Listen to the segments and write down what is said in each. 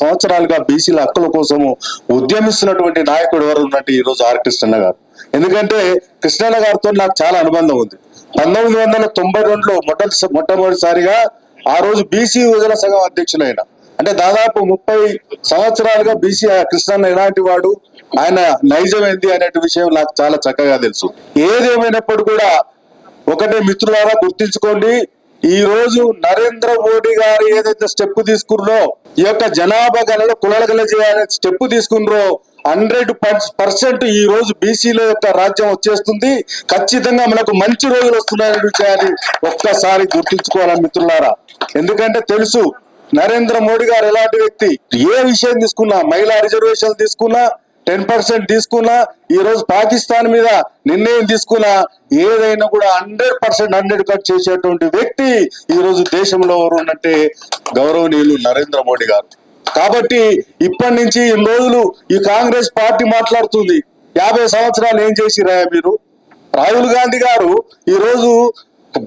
సంవత్సరాలుగా బీసీల హక్కుల కోసము ఉద్యమిస్తున్నటువంటి నాయకుడు ఎవరు ఉన్నట్టు ఈ రోజు ఆర్ కృష్ణన్న గారు. ఎందుకంటే కృష్ణన్న గారితో నాకు చాలా అనుబంధం ఉంది. పంతొమ్మిది వందల తొంభై రెండులో మొట్ట మొట్టమొదటిసారిగా ఆ రోజు బీసీ యువజన సంఘం అధ్యక్షులైన. అంటే దాదాపు ముప్పై సంవత్సరాలుగా బీసీ కృష్ణన్న ఎలాంటి వాడు? ఆయన నైజం ఏంది అనే విషయం నాకు చాలా చక్కగా తెలుసు. ఏదేమైనప్పుడు కూడా ఒకటే మిత్రులారా గుర్తించుకోండి. ఈ రోజు నరేంద్ర మోడీ గారు ఏదైతే స్టెప్ తీసుకున్నారో ఈ యొక్క జనాభా గణలో కులగల చేయాలనే స్టెప్ తీసుకున్నారో హండ్రెడ్ పర్సెంట్ ఈ రోజు బీసీల యొక్క రాజ్యం వచ్చేస్తుంది. ఖచ్చితంగా మనకు మంచి రోజులు వస్తున్నాయని విషయాన్ని ఒక్కసారి గుర్తుంచుకోవాలని మిత్రులారా. ఎందుకంటే తెలుసు నరేంద్ర మోడీ గారు ఎలాంటి వ్యక్తి? ఏ విషయం తీసుకున్నా మహిళా రిజర్వేషన్ తీసుకున్నా టెన్ పర్సెంట్ తీసుకున్నా ఈ రోజు పాకిస్తాన్ మీద నిర్ణయం తీసుకున్నా ఏదైనా కూడా హండ్రెడ్ పర్సెంట్ హండ్రెడ్ కట్ చేసేటువంటి వ్యక్తి ఈ రోజు దేశంలో ఎవరు ఉన్నట్టే గౌరవనీయులు నరేంద్ర మోడీ గారు. కాబట్టి ఇప్పటి నుంచి ఇన్ని రోజులు ఈ కాంగ్రెస్ పార్టీ మాట్లాడుతుంది. యాభై సంవత్సరాలు ఏం చేసిరా మీరు? రాహుల్ గాంధీ గారు ఈ రోజు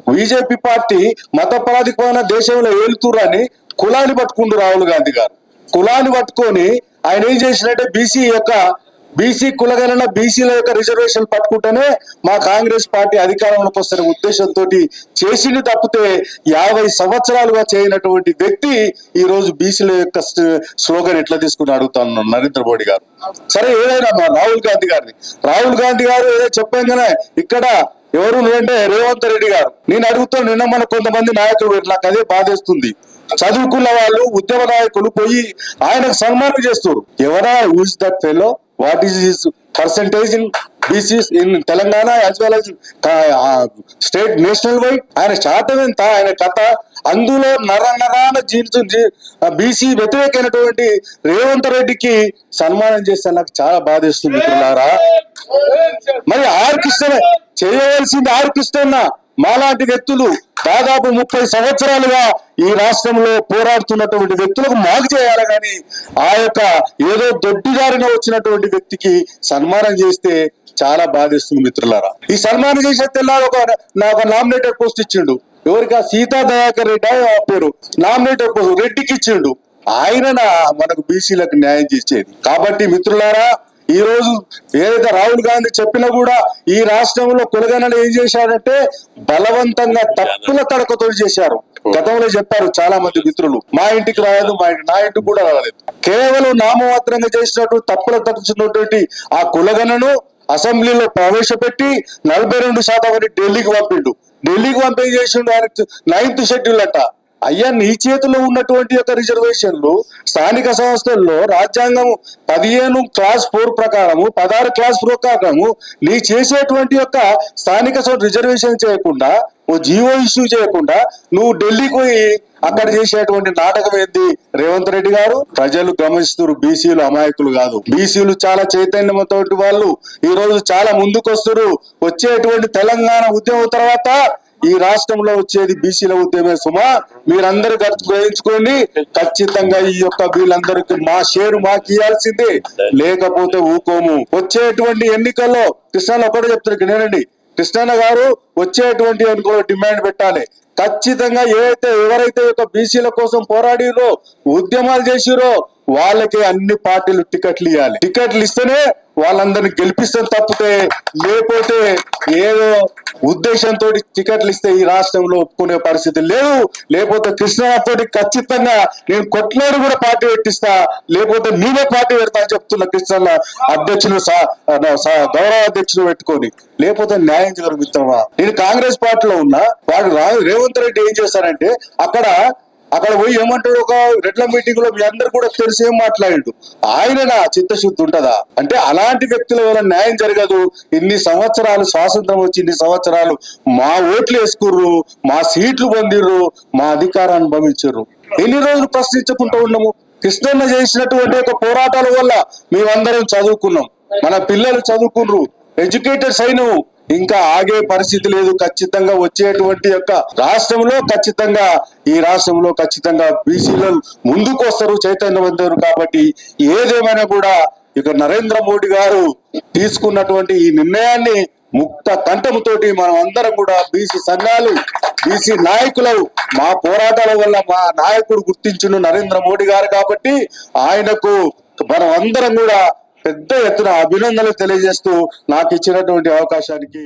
బీజేపీ పార్టీ మత ప్రాతిపదికన దేశంలో ఏలుతురని కులాన్ని పట్టుకుంటూ రాహుల్ గాంధీ గారు. కులాన్ని పట్టుకొని ఆయన ఏం చేసినట్టే బీసీ యొక్క బీసీ కులగణన బీసీల యొక్క రిజర్వేషన్ పట్టుకుంటేనే మా కాంగ్రెస్ పార్టీ అధికారంలోకి వస్తున్న ఉద్దేశంతో చేసింది తప్పితే యాభై సంవత్సరాలుగా చేయనటువంటి వ్యక్తి ఈ రోజు బీసీల యొక్క స్లోగన్ ఎట్లా తీసుకుని అడుగుతాను నరేంద్ర మోడీ గారు. సరే ఏదైనా మా రాహుల్ గాంధీ గారిని రాహుల్ గాంధీ గారు ఏదో చెప్పాగానే ఇక్కడ ఎవరు అంటే రేవంత్ రెడ్డి గారు. నేను అడుగుతాను నిన్న మన కొంతమంది నాయకులు ఉన్నారు. నాకు అదే బాధేస్తుంది. చదువుకున్న వాళ్ళు ఉద్యమ నాయకులు పోయి ఆయనకు సన్మానం చేస్తారు ఎవరా use that fellow what is his percentage in BCs in Telangana as well state national wide ఆయన శాతం ఎంత? ఆయన కథ అందులో నర నరాన జీవితం బీసీ వ్యతిరేకైనటువంటి రేవంత్ రెడ్డికి సన్మానం చేస్తే నాకు చాలా బాధేస్తుంది మిత్రులారా. మరి ఆర్ కృష్ణ చేయవలసింది ఆర్ మాలాంటి వ్యక్తులు దాదాపు ముప్పై సంవత్సరాలుగా ఈ రాష్ట్రంలో పోరాడుతున్నటువంటి వ్యక్తులకు మాకు చేయాలి కానీ ఆ యొక్క ఏదో దొడ్డిదారిన వచ్చినటువంటి వ్యక్తికి సన్మానం చేస్తే చాలా బాధిస్తుంది మిత్రులారా. ఈ సన్మానం చేసే తెల్లారు ఒక నాకు నామినేటెడ్ పోస్ట్ ఇచ్చిండు. ఎవరికి? సీతా దయాకర్ రెడ్డి ఆ పేరు. నామినేటెడ్ పోస్ట్ రెడ్డికి ఇచ్చిండు. ఆయన మనకు బీసీలకు న్యాయం చేసేది. కాబట్టి మిత్రులారా ఈ రోజు ఏదైతే రాహుల్ గాంధీ చెప్పినా కూడా ఈ రాష్ట్రంలో కులగనలు ఏం చేశారంటే బలవంతంగా తప్పుల తడకతో చేశారు. గతంలో చెప్పారు చాలా మంది మిత్రులు మా ఇంటికి రాలేదు మా ఇంటి నా ఇంటికి కూడా రాలేదు. కేవలం నామమాత్రంగా చేసినట్టు తప్పుల తడుచున్నటువంటి ఆ కులగణను అసెంబ్లీలో ప్రవేశపెట్టి నలభై రెండు శాతం అని ఢిల్లీకి పంపిండు. ఢిల్లీకి పంపేం చేసిండు? ఆయన నైన్త్ షెడ్యూల్ అట్ట అయ్యా నీ చేతిలో ఉన్నటువంటి యొక్క రిజర్వేషన్లు స్థానిక సంస్థల్లో రాజ్యాంగం పదిహేను క్లాస్ ఫోర్ ప్రకారము పదహారు క్లాస్ ఫోర్ ప్రకారము నీ చేసేటువంటి యొక్క స్థానిక రిజర్వేషన్ చేయకుండా ఓ జీవో ఇష్యూ చేయకుండా నువ్వు ఢిల్లీకి పోయి అక్కడ చేసేటువంటి నాటకం ఏంది? రేవంత్ రెడ్డి గారు ప్రజలు గమనిస్తున్నారు బీసీలు అమాయకులు కాదు. బీసీలు చాలా చైతన్యంతో వాళ్ళు. ఈ రోజు చాలా ముందుకొస్తారు వచ్చేటువంటి తెలంగాణ ఉద్యమం తర్వాత ఈ రాష్ట్రంలో వచ్చేది బీసీల ఉద్యమే సుమా. మీరందరూ ఖర్చు గ్రహించుకోండి. ఖచ్చితంగా ఈ యొక్క వీళ్ళందరికీ మా షేరు మాకు ఇవ్వాల్సిందే. లేకపోతే ఊకోము. వచ్చేటువంటి ఎన్నికల్లో కృష్ణాలు ఒకటి చెప్తారు నేనండి. కృష్ణన్న గారు వచ్చేటువంటి ఎన్నికల్లో డిమాండ్ పెట్టాలి. ఖచ్చితంగా ఏదైతే ఎవరైతే యొక్క బీసీల కోసం పోరాడిరో ఉద్యమాలు చేసిరో వాళ్ళకి అన్ని పార్టీలు టికెట్లు ఇవ్వాలి టికెట్లు ఇస్తేనే వాళ్ళందరిని గెలిపిస్తాం తప్పితే లేకపోతే ఏదో ఉద్దేశంతో టికెట్లు ఇస్తే ఈ రాష్ట్రంలో ఒప్పుకునే పరిస్థితి లేదు. లేకపోతే కృష్ణతోటి ఖచ్చితంగా నేను కొట్లాడు కూడా పార్టీ పెట్టిస్తా లేకపోతే నేనే పార్టీ పెడతా అని చెప్తున్నా కృష్ణ అధ్యక్షులు గౌరవ అధ్యక్షులు పెట్టుకొని. లేకపోతే న్యాయం జరుగుతావా నేను కాంగ్రెస్ పార్టీలో ఉన్నా వాడు రేవంత్ రెడ్డి ఏం చేశారంటే అక్కడ అక్కడ పోయి ఏమంటాడు ఒక రెడ్ల మీటింగ్లో మీ అందరు కూడా తెలిసి ఏం మాట్లాడిండు ఆయననా చిత్తశుద్ధి ఉంటదా? అంటే అలాంటి వ్యక్తుల వల్ల న్యాయం జరగదు. ఇన్ని సంవత్సరాలు స్వాతంత్రం వచ్చి ఇన్ని సంవత్సరాలు మా ఓట్లు వేసుకుర్రు మా సీట్లు పొందిర్రు మా అధికారాన్ని భవించరు ఎన్ని రోజులు ప్రశ్నించకుండా ఉన్నాము? కృష్ణన్న చేసినటువంటి ఒక పోరాటాల వల్ల మేమందరం చదువుకున్నాం. మన పిల్లలు చదువుకున్నారు ఎడ్యుకేటెడ్స్ అయినవు ఇంకా ఆగే పరిస్థితి లేదు. ఖచ్చితంగా వచ్చేటువంటి యొక్క రాష్ట్రంలో ఖచ్చితంగా ఈ రాష్ట్రంలో ఖచ్చితంగా బీసీలు ముందుకు వస్తారు చైతన్యవంతులు కాబట్టి ఏదేమైనా కూడా ఇక నరేంద్ర మోడీ గారు తీసుకున్నటువంటి ఈ నిర్ణయాన్ని ముక్త కంఠముతోటి మనం అందరం కూడా బీసీ సంఘాలు బీసీ నాయకులు మా పోరాటాల వల్ల మా నాయకుడు గుర్తించును నరేంద్ర మోడీ గారు. కాబట్టి ఆయనకు మనం అందరం కూడా పెద్ద ఎత్తున అభినందనలు తెలియజేస్తూ నాకు ఇచ్చినటువంటి అవకాశానికి